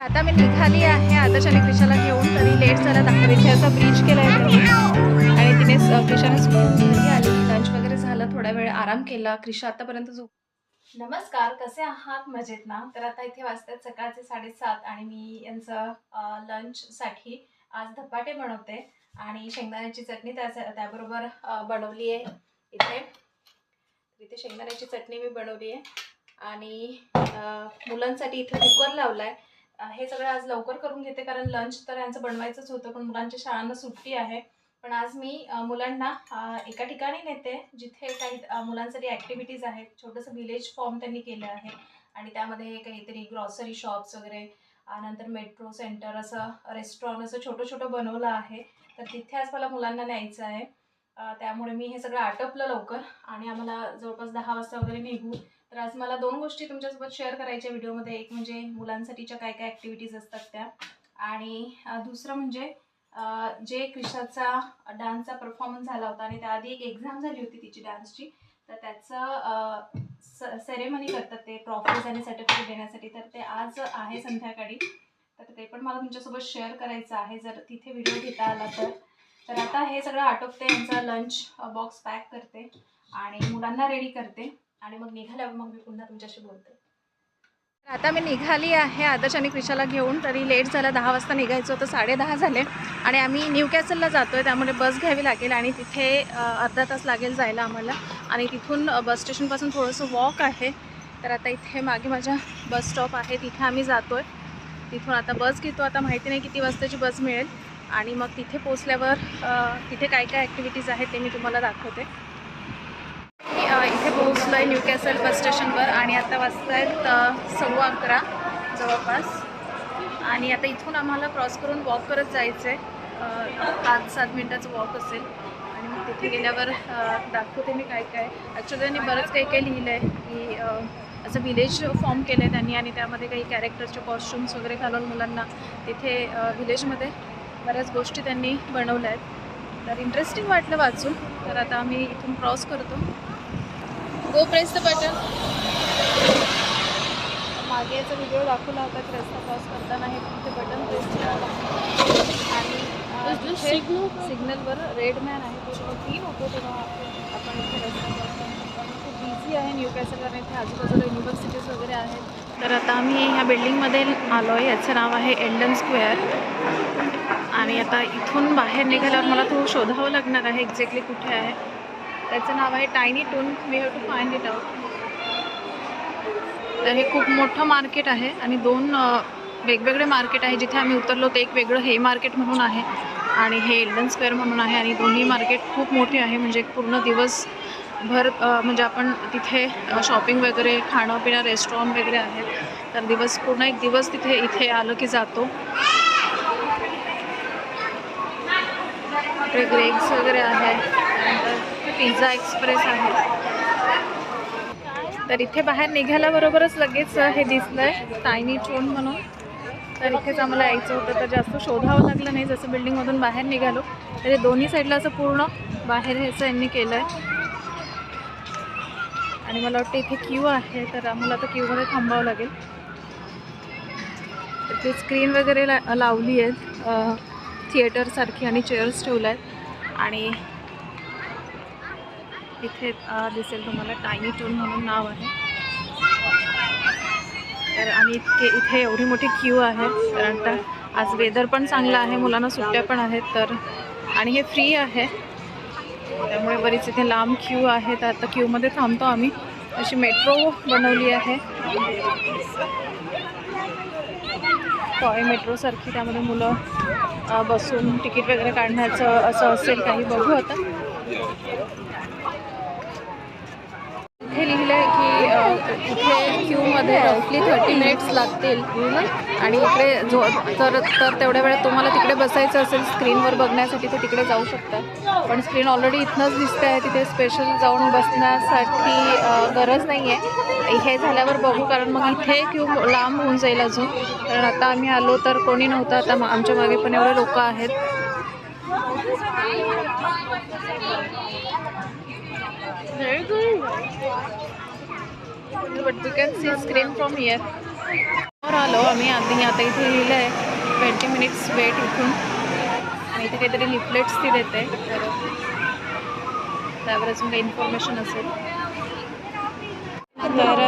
आता मी निघाली आहे आताच्या क्रिशाला घेऊन तरी लेट झाला. दाखवत इथे असा ब्रिज केला आहे आणि तिने क्रिशाने घरी आली. लंच वगैरे झालं थोडा वेळ आराम केला. क्रिशा आतापर्यंत झोप नमस्कार कसे आहात? मजेत ना? तर आता इथे वाजतात सकाळचे साडेसात आणि मी यांचं लंचसाठी आज धपाटे बनवते. आणि शेंगदाण्याची चटणी त्या त्याबरोबर बनवली आहे इथे. इथे शेंगदाण्याची चटणी मी बनवली आहे. आणि मुलांसाठी इथे कुकर लावला आहे हे सगळं आज लवकर करून घेते कारण लंच तर यांचं बनवायचंच होतं पण मुलांच्या शाळांना सुट्टी आहे. पण आज मी मुलांना एका ठिकाणी नेते जिथे काही मुलांसाठी ॲक्टिव्हिटीज आहेत. छोटंसं विलेज फॉर्म त्यांनी केलं आहे. आणि त्यामध्ये काहीतरी ग्रॉसरी शॉप्स वगैरे नंतर मेट्रो सेंटर असं रेस्टॉरंट असं छोटं छोटं बनवलं आहे. तर तिथे आज मला मुलांना न्यायचं आहे. त्यामुळे मी हे सगळं आटपलं लवकर. आणि आम्हाला जवळपास दहा वाजता वगैरे निघू. तर आज मला दोन गोष्टी तुमच्यासोबत शेअर करायच्या व्हिडिओमध्ये एक म्हणजे मुलांसाठीच्या काय काय ॲक्टिव्हिटीज असतात त्या. आणि दुसरं म्हणजे जे क्रिशाचा डान्सचा परफॉर्मन्स झाला होता आणि त्याआधी एक एक्झाम झाली होती तिची डान्सची तर त्याचं सेरेमनी करतात ते ट्रॉफीज आणि सर्टिफिकेट देण्यासाठी. तर ते आज आहे संध्याकाळी. तर ते पण मला तुमच्यासोबत शेअर करायचं आहे. जर तिथे व्हिडिओ घेता आला तर. तर आता हे सगळं आटोपते यांचा लंच बॉक्स पॅक करते आणि मुलांना रेडी करते. आणि मग निघाल्यावर मग मी पुन्हा तुमच्याशी बोलते. आता मी निघाली आहे आदर्श आणि क्रिशाला घेऊन. तरी लेट झाला दहा वाजता निघायचं होतं साडेदहा झाले. आणि आम्ही न्यू कॅसलला जातो आहे त्यामुळे बस घ्यावी लागेल आणि तिथे अर्धा तास लागेल जायला आम्हाला. आणि तिथून बस स्टेशनपासून थोडंसं वॉक आहे. तर आता इथे मागे माझ्या बस स्टॉप आहे तिथे आम्ही जातो आहे तिथून आता बस घेतो आता माहिती नाही किती वाजताची बस मिळेल. आणि मग तिथे पोचल्यावर तिथे काय काय ॲक्टिव्हिटीज आहेत ते मी तुम्हाला दाखवते. इथे पोहोचलो आहे न्यू कॅसल बस स्टेशनवर आणि आता वाजत आहेत सव्वा अकरा जवळपास. आणि आता इथून आम्हाला क्रॉस करून वॉक करत जायचं आहे पाच सात मिनटाचं वॉक असेल. आणि मग तिथे गेल्यावर दाखवते मी काय काय. ॲक्च्युली त्यांनी बरंच काही काही लिहिलं आहे की असं विलेज फॉर्म केलं आहे त्यांनी आणि त्यामध्ये काही कॅरेक्टरचे कॉस्ट्युम्स वगैरे घालून मुलांना. तिथे विलेजमध्ये बऱ्याच गोष्टी त्यांनी बनवल्या आहेत तर इंटरेस्टिंग वाटलं वाचून. तर आता आम्ही इथून क्रॉस करतो. गो प्रेस द बटन मागे याचा व्हिडिओ दाखवला होता की रस्ता क्रॉस करताना हे तिथे बटन प्रेस आणि सिग्नलवर रेड मॅन आहे. तो जेव्हा ग्रीन होतो तेव्हा आपण इथे रस्ता क्रॉस करतो. खूप बिझी आहे. न्यू कॅसल कारण इथे आजूबाजूला युनिव्हर्सिटीज वगैरे आहेत. तर आता आम्ही ह्या बिल्डिंगमध्ये आलो आहे याचं नाव आहे एल्डन स्क्वेअर आणि आता इथून बाहेर निघाल्यावर मला थोडं शोधावं लागणार आहे. एक्झॅक्टली कुठे आहे? त्याचं नाव आहे tiny toon we have to find it out तर हे खूप मोठं मार्केट आहे आणि दोन वेगवेगळे मार्केट आहे. जिथे आम्ही उतरलो ते एक वेगळं हे मार्केट म्हणून आहे आणि हे एल्डन स्क्वेअर म्हणून आहे आणि दोन्ही मार्केट खूप मोठे आहे. म्हणजे पूर्ण दिवसभर म्हणजे आपण तिथे शॉपिंग वगैरे खाणं पिणं रेस्टॉरंट वगैरे आहेत तर दिवस पूर्ण एक दिवस तिथे इथे आलं की जातो. इकडे ग्रेक्स वगैरे आहे. त्यानंतर पिझ्झा एक्सप्रेस आहे. तर इथे बाहेर निघाल्याबरोबरच लगेच हे दिसलंय. टायनी चोन म्हणून. तर इथेच आम्हाला यायचं होतं तर जास्त शोधावं लागलं नाही जसं बिल्डिंगमधून बाहेर निघालो. तर हे दोन्ही साईडला असं पूर्ण बाहेर ह्याचं यांनी केलं आहे आणि मला वाटतं इथे क्यू आहे तर आम्हाला आता क्यूमध्ये थांबावं लागेल. इथे स्क्रीन वगैरे ला लावली आहेत थिएटरसारखी आणि चेअर्स ठेवल्या आहेत आणि इथे दिसेल तुम्हाला टायनी टोन म्हणून नाव आहे. तर आणि इतके इथे एवढी मोठी क्यू आहे. कारण तर आज वेदर पण चांगलं आहे मुलांना सुट्ट्या पण आहेत तर आणि हे फ्री आहे. त्यामुळे बरीच इथे लांब क्यू आहे. तर आता क्यूमध्ये थांबतो आम्ही. अशी मेट्रो बनवली आहे. टॉय मेट्रोसारखी त्यामध्ये मुलं बसून तिकीट वगैरे काढण्याचं असं असेल काही बघू आता. इथे लिहिलं आहे की अ, इथे क्यूमध्ये रफली थर्टी मिनिट्स लागतील. आणि इकडे जो तर तर तेवढ्या वेळात तुम्हाला तिकडे बसायचं असेल स्क्रीनवर बघण्यासाठी तर तिकडे जाऊ शकता. पण स्क्रीन ऑलरेडी इथनंच दिसते आहे तिथे स्पेशल जाऊन बसण्यासाठी गरज नाही आहे हे झाल्यावर बघू कारण मग इथे क्यू लांब होऊन जाईल अजून. कारण आता आम्ही आलो तर कोणी नव्हतं आता आमच्या मागे पण एवढे लोक आहेत. Very good. But we can see screen from here. समोर आलो आम्ही आधी आता इथे लिहिलं आहे ट्वेंटी मिनिट्स वेट इथून आणि इथे काहीतरी लिफलेट्स ती देते तर त्यावर अजून काही इन्फॉर्मेशन असेल तर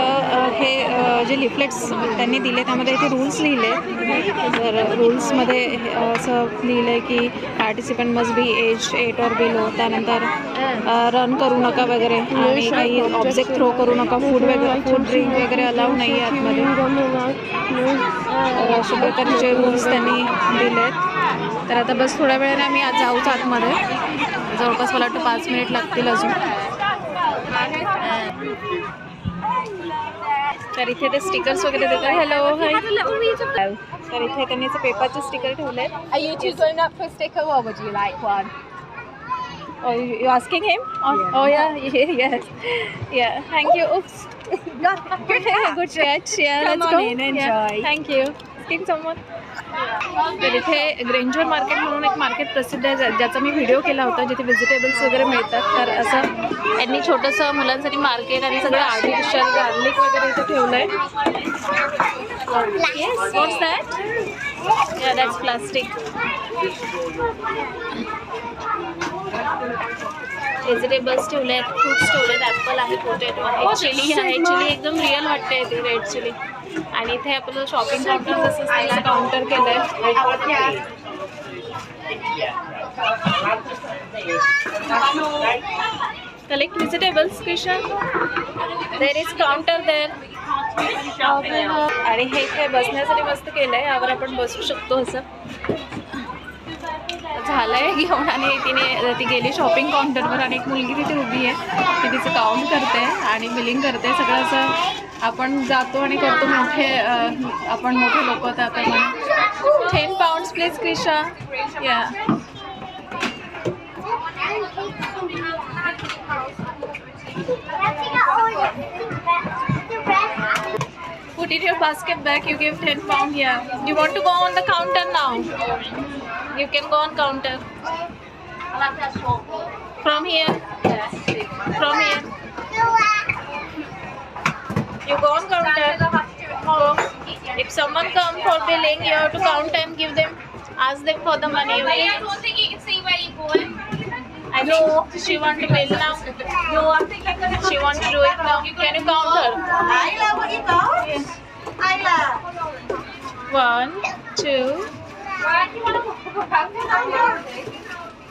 हे जे लिफलेट्स त्यांनी दिले त्यामध्ये इथे रूल्स लिहिले. तर रूल्समध्ये हे, असं लिहिलं आहे की participant must be age eight or below त्यानंतर रन करू नका वगैरे. आणि काही ऑब्जेक्ट थ्रो करू नका. फूड वगैरे फूड ड्रिंक वगैरे अलाव नाही आहे आतमध्ये. तर अशा प्रकारचे रूल्स त्यांनी दिले आहेत तर आता बस थोड्या वेळाने आम्ही आज जाऊच आतमध्ये. जवळपास मला वाटतं पाच मिनिट लागतील अजून. तर इथे ते स्टिकर्स वगैरे देतात हॅलो हाय तर इथे त्यांनी असं पेपरचे स्टिकर ठेवले आहेत Are you two going up for a sticker or would you like one? Oh, you you asking him? Oh, oh yeah, yeah, yes. Yeah, thank you. Oops. Good, good catch. Yeah, Come let's on go. in, Yeah, enjoy. thank you. Asking someone. तर इथे Granger market म्हणून एक market प्रसिद्ध आहे ज्या- ज्याचा मी video केला होता जिथे व्हेजिटेबल्स वगैरे मिळतात. तर असं यांनी छोटंसं मुलांसाठी मार्केट आणि सगळं आर्टिफिशियल गार्लिक वगैरे इथे ठेवलं आहे yes what's that yeah that's plastic vegetables ठेवले आहेत फ्रुट्स ठेवले आहेत ॲपल आहे पोटॅटो आहे. चिली आहे चिली एकदम रिअल वाटते ती रेड चिली आणि इथे आपलं शॉपिंग काउंटर जसं त्याला काउंटर केलं आहे collect vegetables special there is counter there आणि हे इथे बसण्यासाठी मस्त केलं आहे यावर आपण बसू शकतो असं. झालंय घेऊन आणि तिने ती गेली शॉपिंग काउंटरवर आणि एक मुलगी तिथे उभी आहे. ती तिचं काउंट करते आणि बिलिंग करते. सगळं असं आपण जातो आणि करतो मोठे आपण मोठे लोक त्याप्रमाणे टेन पाऊंड्स प्लीज क्रिशा या Put in your basket back, you give 10 pound here. You want to go on the counter now? You can go on counter. From here? From here. You go on counter. Go. If someone come for billing, you have to count and give them, ask them for the money. Okay? I don't think you can see where you're going. I think she want to bill now. No, I think I'm going to She want to do it now. Can you count her? Ayla, what you got? Yes. Ayla. One, two, Why do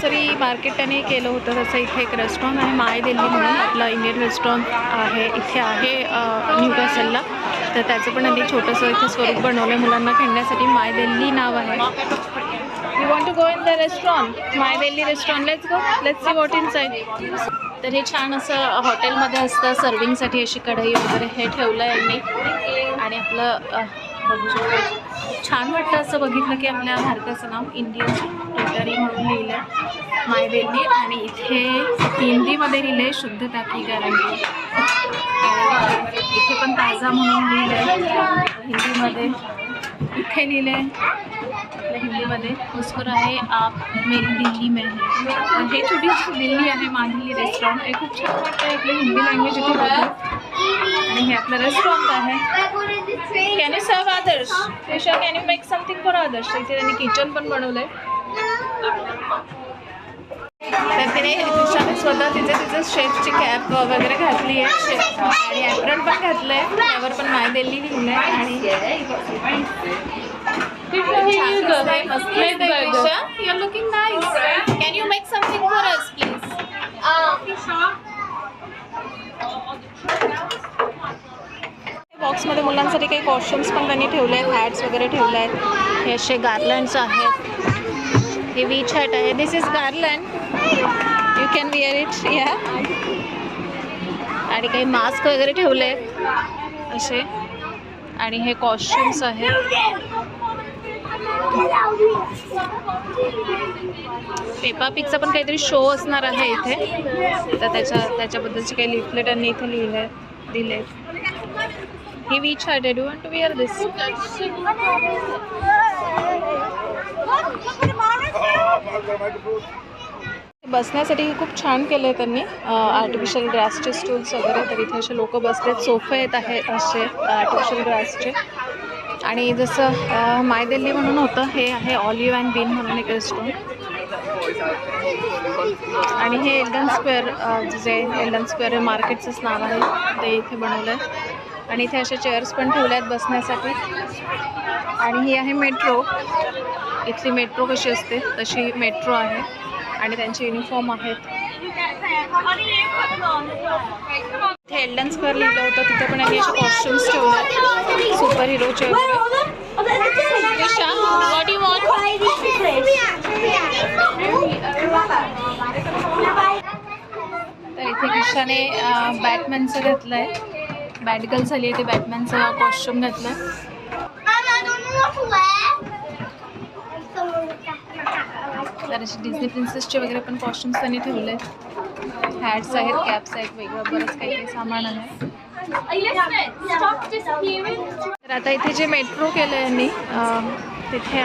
सरी market त्याने केलं होतं तसं इथे एक restaurant आहे माय दिल्ली म्हणून. आपलं इंडियन रेस्टॉरंट आहे इथे आहे न्यू कॅसलला तर त्याचं पण आम्ही छोटंसं इथे स्वरूप बनवलं आहे मुलांना खेळण्यासाठी. माय दिल्ली नाव आहे. You want to go in the restaurant my Delhi restaurant let's go let's see what inside तर हे छान असं हॉटेलमध्ये असतं. सर्विंगसाठी अशी कढई वगैरे हे ठेवलं आहे मी आणि आपलं बघू शकतो. छान वाटतं असं बघितलं की आपल्या भारताचं नाव इंडियन टेटरी म्हणून लिहिलं आहे माय दिल्ली आणि इथे हिंदीमध्ये लिहिलं आहे शुद्धता की गॅरंटी इथे पण ताजा म्हणून लिहिलं आहे हिंदीमध्ये इथे लिहिलं आहे आपल्या हिंदीमध्ये उसकर आहे आप मेरी दिल्ली में है. हे छोटी दिल्ली आहे मादिल्ली रेस्टॉरंट हे खूप छान वाटतं आपली हिंदी लँग्वेज इथे आणि हे आपलं रेस्टॉरंट आहे. Can you serve others Isha can you make something for others इथे त्यांनी किचन पण बनवलं आहे तर तिने ईशाने स्वतः तिचे तिचे शेफची कॅप वगैरे घातली आहे शेफ आणि ॲप्रन पण घातलं आहे त्यावर पण माय दिल्ली लिहिलं आहे आणि nice. Can you make something for us, please? मुलांसाठी काही कॉस्ट्युम्स पण त्यांनी ठेवले आहेत हॅट्स वगैरे ठेवले आहेत. हे असे गार्लंड्स आहेत. हे वीच हॅट आहे. This is garland you can wear it yeah आणि काही मास्क वगैरे ठेवले आहेत. असे. आणि हे कॉस्ट्युम्स आहेत. पेपा पिकचा पण काहीतरी शो असणार आहे इथे. तर त्याच्या त्याच्याबद्दलचे काही लिफलेट आणि इथे लिहिले दिले आहेत ही which I you want to wear this? बसण्यासाठी खूप छान केलं आहे त्यांनी आर्टिफिशियल ग्रासचे स्टूल्स वगैरे तर इथे असे लोक बसलेत. सोफे येत आहे असे आर्टिफिशियल ग्रासचे आणि जसं माय दिल्ली म्हणून होतं हे आहे ऑलिव्ह अँड बीन म्हणून एक रेस्टॉरंट आणि हे एल्डन स्क्वेअर जे एल्डन स्क्वेअर मार्केटचंच नाव आहे ते इथे बनवलं आहे आणि इथे अशा चेअर्स पण ठेवल्या आहेत बसण्यासाठी. आणि ही आहे मेट्रो इथली मेट्रो कशी असते? तशी मेट्रो आहे. आणि त्यांचे युनिफॉर्म आहेत. इथे एल्डन स्क्वेअर लिहिलं होतं. तिथे पण आम्ही असे कॉस्ट्युम्स ठेवले सुपर हिरोचे तर इथे ईशाने बॅटमॅनचं घेतलं आहे बॅटगर्ल झाली आहे ते बॅटमॅनचं कॉस्ट्युम घातलं. तर असे डिझनी प्रिन्सेसचे वगैरे पण कॉस्ट्युम्स त्यांनी ठेवले आहेत हॅट्स आहेत कॅप्स आहेत वेगळं बरंच काही काही सामान आहे. तर आता इथे जे मेट्रो केलं आहे यांनी तिथे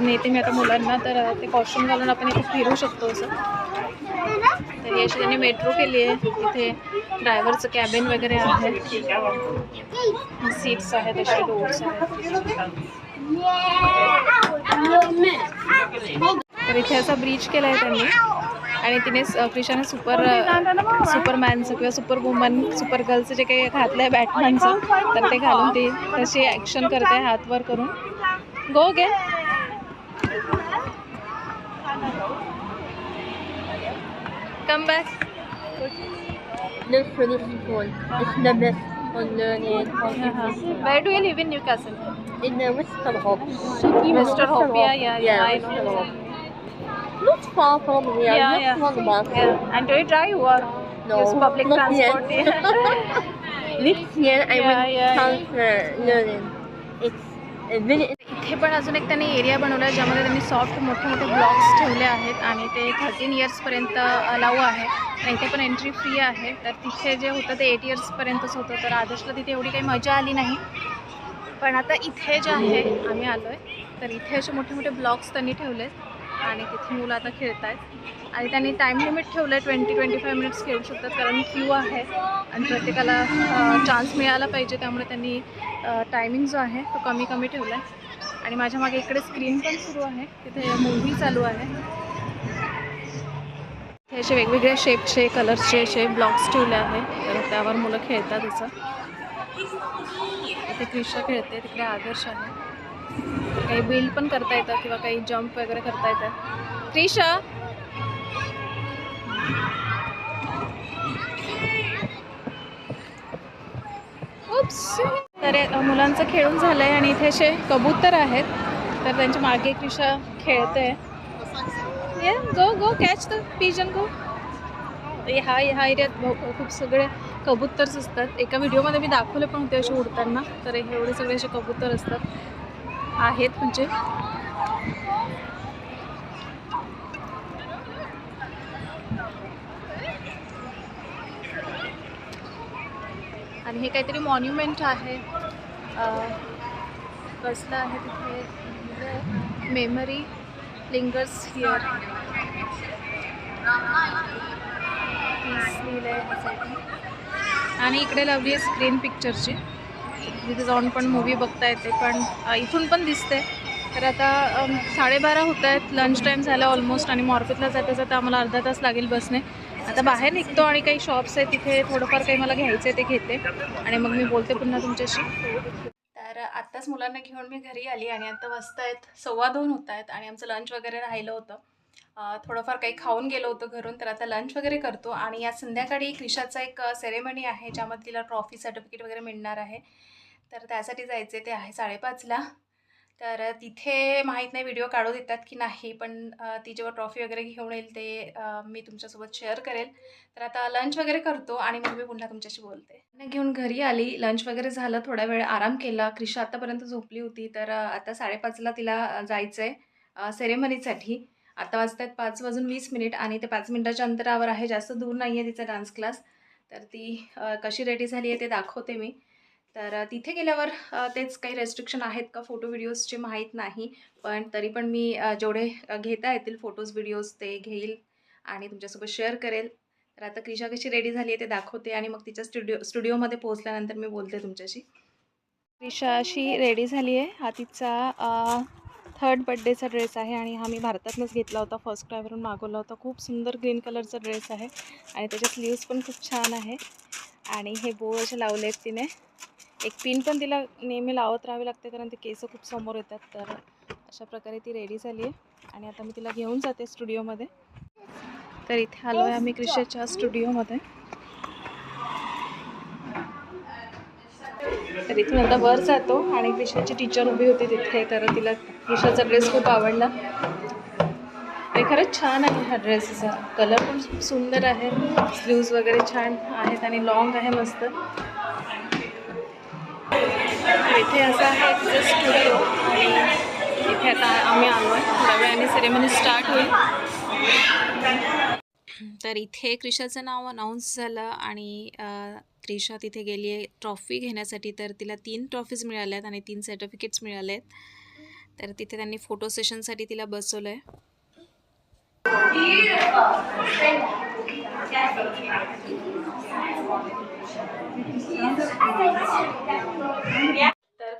नेते मी आता मुलांना तर ते कॉस्ट्युम घालून आपण इथे फिरू शकतो असं. ही अशी त्यांनी मेट्रो केली आहे. इथे ड्रायव्हरचं कॅबिन वगैरे आहे. सीट्स आहेत असे डोर्स आहेत. तर इथे असा ब्रिज केला आहे त्यांनी. आणि तिने कृष्णाने सुपर सुपरमॅनचं किंवा सुपर वुमन सुपर गर्लचं जे काही घातलं आहे बॅटमॅनचं तर ते घालून ती तशी ॲक्शन करते हातवर करून. गो गे Come back. Look for this one. It's the best on learning. Uh-huh. Where do you live in Newcastle? In uh, the Mister Hope. Mister Hope, yeah, yeah, yeah, I know. Not far from here, yeah, just yeah. one bus. Yeah. And do you drive or no, use public not transport? Yet. this year I yeah, went yeah, transfer yeah. learning. It's a village इथे पण अजून एक त्यांनी area बनवला आहे ज्यामध्ये त्यांनी soft मोठे मोठे ब्लॉक्स ठेवले आहेत आणि ते थर्टीन इयर्सपर्यंत अलाऊ आहे. आणि इथे पण एंट्री फ्री आहे. तर तिथे जे होतं ते एट इयर्सपर्यंतच होतं. तर आदर्शला तिथे एवढी काही मजा आली नाही. पण आता इथे जे आहे आम्ही आलो आहे तर इथे असे मोठे मोठे ब्लॉक्स त्यांनी ठेवले आहेत आणि तिथे मुलं आता खेळत आहेत आणि त्यांनी टाईम लिमिट ठेवलं आहे ट्वेंटी ट्वेंटी फाय मिनिट्स खेळू शकतात. कारण क्यू आहे आणि प्रत्येकाला चान्स मिळाला पाहिजे. त्यामुळे त्यांनी टायमिंग जो आहे तो कमी कमी ठेवला आहे आणि माझ्या मागे इकडे स्क्रीन पण सुरू आहे. तिथे मूव्ही चालू आहे. हे असे वेगवेगळ्या शेपचे कलर्सचे असे ब्लॉक्स ठेवले आहे. तर त्यावर मुलं खेळतात असं. इथे क्रिशा खेळते तिकडे आदर्श आहे. काही बिल्ड पण करता येतं किंवा काही जम्प वगैरे करता येतात क्रिशा तर मुलांचं खेळून झालं आहे आणि इथे असे कबूतर आहेत. तर त्यांच्या मागे क्रिशा खेळते. ये go go catch the pigeon go ह्या ह्या एरियात भो- खूप सगळे कबूतर्स असतात. एका व्हिडिओमध्ये मी दाखवले पण होते असे उडताना. तर हे एवढे सगळे असे कबूतर असतात. आहेत म्हणजे. आणि हे काहीतरी मॉन्युमेंट आहे. अं, कसलं आहे तिथे मेमरी लिंगर्स हिअर लिहिलं आहे आणि इकडे लावली आहे स्क्रीन पिक्चरची तिथे जाऊन पण मूवी बघता येते पण इथून पण दिसते. तर आता साडेबारा होत आहेत. लंच टाईम झाला ऑलमोस्ट आणि मॉर्फेटला जाता जाता आम्हाला अर्धा तास लागेल बसने. आता बाहेर निघतो आणि काही शॉप्स आहेत तिथे थोडंफार काही मला घ्यायचं आहे ते घेते. आणि मग मी बोलते पुन्हा तुमच्याशी. तर आत्ताच मुलांना घेऊन मी घरी आली आणि आता वाजता आहेत. सव्वा दोन होत आहेत आणि आमचं लंच वगैरे राहिलं होतं. थोडंफार काही खाऊन गेलो होतो घरून तर आता लंच वगैरे करतो. आणि या संध्याकाळी क्रिशाचा एक सेरेमनी आहे ज्यामध्ये तिला ट्रॉफी सर्टिफिकेट वगैरे मिळणार आहे. तर त्यासाठी जायचे ते आहे साडेपाचला. तर तिथे माहीत नाही व्हिडिओ काढू देतात की नाही पण ती जेव्हा ट्रॉफी वगैरे घेऊन येईल ते मी तुमच्यासोबत शेअर करेल. तर आता लंच वगैरे करतो आणि मग मी पुन्हा तुमच्याशी बोलते. घेऊन घरी आली लंच वगैरे झालं थोडा वेळ आराम केला. क्रिशा आतापर्यंत झोपली होती तर आता साडेपाचला तिला जायचं आहे सेरेमनीसाठी आता वाजतात पाच वाजून वीस मिनिट आणि ते पाच मिनिटाच्या अंतरावर आहे जास्त दूर नाही आहे तिचा डान्स क्लास तर ती कशी रेडी झाली आहे ते दाखवते मी. तर तिथे गेल्यावर तेच काही रेस्ट्रिक्शन आहेत का? फोटो व्हिडिओजचे माहीत नाही. पण तरी पण मी जेवढे घेता येतील फोटोज व्हिडिओज ते घेईल आणि तुमच्यासोबत शेअर करेल. तर आता क्रिशा कशी रेडी झाली आहे ते दाखवते आणि मग तिच्या स्टुडिओ स्टुडिओमध्ये पोहोचल्यानंतर मी बोलते तुमच्याशी. क्रिशा अशी रेडी झाली आहे. हा तिचा थर्ड बड्डेचा ड्रेस आहे आणि हा मी भारतातनंच घेतला होता. फर्स्ट क्रायवरून मागवला होता. खूप सुंदर ग्रीन कलरचा ड्रेस आहे आणि त्याच्या स्लीव्स पण खूप छान आहे. आणि हे बो असे लावले आहेत तिने. एक पिन पण तिला नेहमी लावत राहावी लागते कारण ते केस खूप समोर येतात. तर अशा प्रकारे ती रेडी झाली आहे. आणि आता मी तिला घेऊन जाते स्टुडिओमध्ये तर इथे आलो आहे आम्ही क्रिशाच्या स्टुडिओमध्ये तर इथून आता वर जातो आणि क्रिशाची टीचर उभी होती तिथे तर तिला क्रिशाचा ड्रेस खूप आवडला. आणि खरंच छान आहे हा ड्रेसचा कलर पण सुंदर आहे. स्लीव्ज वगैरे छान आहेत आणि लॉंग आहे मस्त. इथे असं आहे तिचं स्टुडिओ आणि इथे आता आम्ही आलो आहे. थोड्या वेळाने सेरेमनी स्टार्ट होईल. तर इथे क्रिशाचं नाव अनाऊन्स झालं आणि क्रिशा तिथे गेली आहे. ट्रॉफी घेण्यासाठी तर तिला तीन ट्रॉफीज मिळाल्या आहेत आणि तीन सर्टिफिकेट्स मिळाले आहेत तर तिथे त्यांनी फोटो सेशनसाठी तिला बसवलं आहे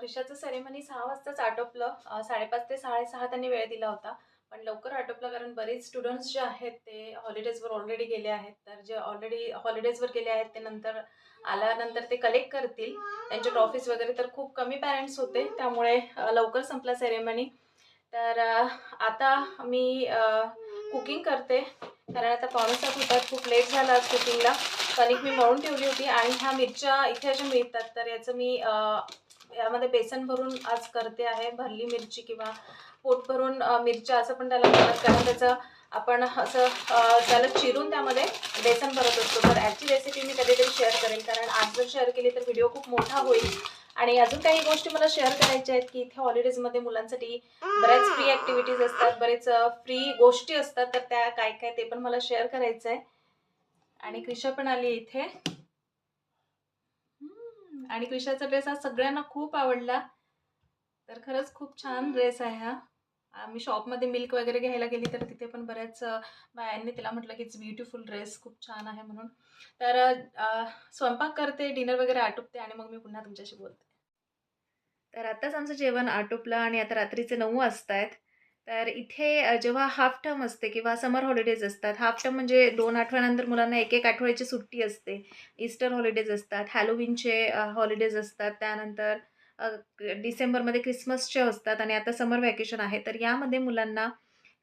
तर सेरेमनी सहा वाजताच आटोपलं. साडेपाच ते साडेसहा त्यांनी वेळ दिला होता. पण लवकर आटोपलं कारण बरेच स्टुडंट्स जे आहेत ते हॉलिडेजवर ऑलरेडी गेले आहेत. तर जे ऑलरेडी हॉलिडेजवर गेले आहेत ते नंतर आल्यानंतर ते कलेक्ट करतील. त्यांचे ट्रॉफीज वगैरे तर खूप कमी पॅरेंट्स होते. त्यामुळे लवकर संपला सेरेमनी तर आता मी कुकिंग करते. कारण आता पावणेसात होतात खूप लेट झाला आज कुकिंगला कणिक मी मळून ठेवली होती आणि ह्या मिरच्या इथे अशा मिळतात. तर याचं मी यामध्ये बेसन भरून आज करते आहे भरली मिरची किंवा पोट भरून मिरच्या असं पण त्याला म्हणतात कारण त्याचं आपण असं त्याला चिरून त्यामध्ये बेसन भरत असतो. तर याची रेसिपी मी कधीतरी शेअर करेल कारण आज जर शेअर केली तर व्हिडिओ खूप मोठा होईल. आणि अजून काही गोष्टी मला शेअर करायच्या आहेत की इथे हॉलिडेजमध्ये मुलांसाठी बऱ्याच फ्री ॲक्टिव्हिटीज असतात बरेच फ्री गोष्टी असतात. तर त्या काय काय ते पण मला शेअर करायचं आहे आणि क्रिशा पण आली इथे. आणि क्रिशाचा ड्रेस हा सगळ्यांना खूप आवडला. तर खरंच खूप छान ड्रेस आहे हा. आम्ही शॉपमध्ये मिल्क वगैरे घ्यायला गेली तर तिथे पण बऱ्याच बायांनी तिला म्हटलं की इट्स ब्युटिफुल ड्रेस खूप छान आहे म्हणून. तर स्वयंपाक करते डिनर वगैरे आटोपते आणि मग मी पुन्हा तुमच्याशी बोलते. तर आत्ताच आमचं जेवण आटोपलं आणि आता रात्रीचे नऊ वाजत आहेत तर इथे जेव्हा हाफ टर्म असते किंवा समर हॉलिडेज असतात हाफ टर्म म्हणजे दोन आठवड्यानंतर मुलांना एक एक आठवड्याची सुट्टी असते. ईस्टर हॉलिडेज असतात हॅलोविनचे हॉलिडेज असतात त्यानंतर डिसेंबरमध्ये क्रिसमसचे असतात आणि आता समर व्हॅकेशन आहे. तर यामध्ये मुलांना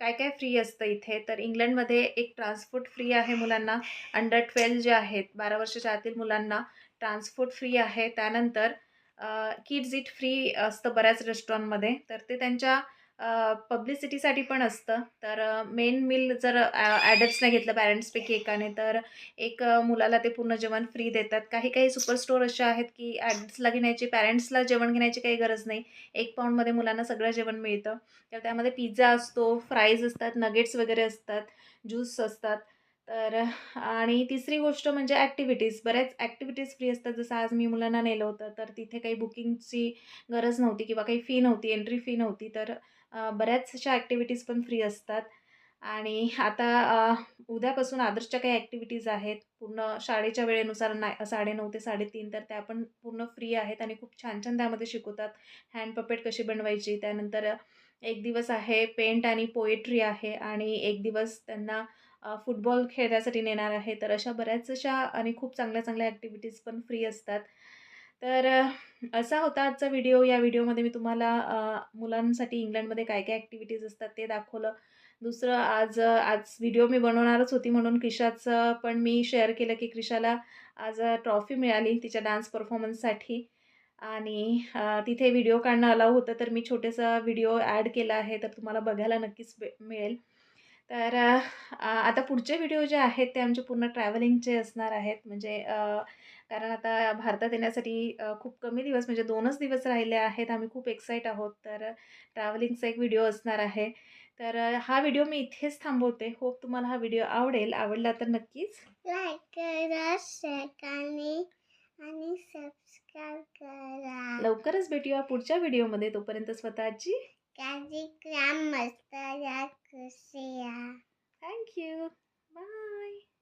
काय काय फ्री असतं इथे? तर इंग्लंडमध्ये एक ट्रान्सपोर्ट फ्री आहे मुलांना. अंडर ट्वेल्व जे आहेत बारा वर्षाच्या आतील मुलांना ट्रान्सपोर्ट फ्री आहे. त्यानंतर किड्स इट फ्री असतं बऱ्याच रेस्टॉरंटमध्ये तर ते त्यांच्या पब्लिसिटीसाठी पण असतं. तर मेन मिल जर ॲडल्ट्सने घेतलं पॅरेंट्सपैकी एकाने तर एक मुलाला ते पूर्ण जेवण फ्री देतात. काही काही सुपरस्टोअर असे आहेत की ॲडल्ट्सला घेण्याची पॅरेंट्सला जेवण घेण्याची काही गरज नाही. एक पाऊंडमध्ये मुलांना सगळं जेवण मिळतं. तर त्यामध्ये पिझ्झा असतो फ्राईज असतात नगेट्स वगैरे असतात ज्यूस असतात. तर आणि तिसरी गोष्ट म्हणजे ॲक्टिव्हिटीज बऱ्याच ॲक्टिव्हिटीज फ्री असतात. जसं आज मी मुलांना नेलं होतं तर तिथे काही बुकिंगची गरज नव्हती किंवा काही फी नव्हती एंट्री फी नव्हती. तर बऱ्याचशा ॲक्टिव्हिटीज पण फ्री असतात. आणि आता उद्यापासून आदर्शच्या काही ॲक्टिव्हिटीज आहेत. पूर्ण शाळेच्या वेळेनुसार नाही साडेनऊ ते साडेतीन तर त्या पण पूर्ण फ्री आहेत आणि खूप छान छान त्यामध्ये शिकवतात. हँड पपेट कशी बनवायची त्यानंतर एक दिवस आहे पेंट आणि पोएट्री आहे आणि एक दिवस त्यांना फुटबॉल खेळण्यासाठी नेणार आहे. तर अशा बऱ्याचशा आणि खूप चांगल्या चांगल्या ॲक्टिव्हिटीज पण फ्री असतात. तर असा होता आजचा व्हिडिओ. या व्हिडिओमध्ये मी तुम्हाला मुलांसाठी इंग्लंडमध्ये काय काय ॲक्टिव्हिटीज असतात ते दाखवलं. दुसरं आज आज व्हिडिओ मी बनवणारच होती म्हणून क्रिशाचं पण मी शेअर केलं की क्रिशाला आज ट्रॉफी मिळाली तिच्या डान्स परफॉर्मन्ससाठी आणि तिथे व्हिडिओ काढणं अलाव होतं तर मी छोटेसा व्हिडिओ ॲड केला आहे तर तुम्हाला बघायला नक्कीच मिळेल. तर आता पुढचे व्हिडिओ जे आहेत ते आमचे पूर्ण ट्रॅव्हलिंगचे असणार आहेत. म्हणजे कारण आता भारतात येण्यासाठी खूप कमी दिवस म्हणजे दोनच दिवस राहिले आहेत. आम्ही खूप एक्साईट आहोत. तर ट्रॅव्हलिंगचा एक व्हिडिओ असणार आहे. तर हा व्हिडिओ मी इथेच थांबवते. होप तुम्हाला हा व्हिडिओ आवडेल. आवडला तर नक्कीच लाईक करा शेअर आणि सबस्क्राईब करा. लवकरच भेटूया पुढच्या व्हिडिओमध्ये तोपर्यंत स्वतःची काळजी ग्राम मस्त या खुशी या. Thank you bye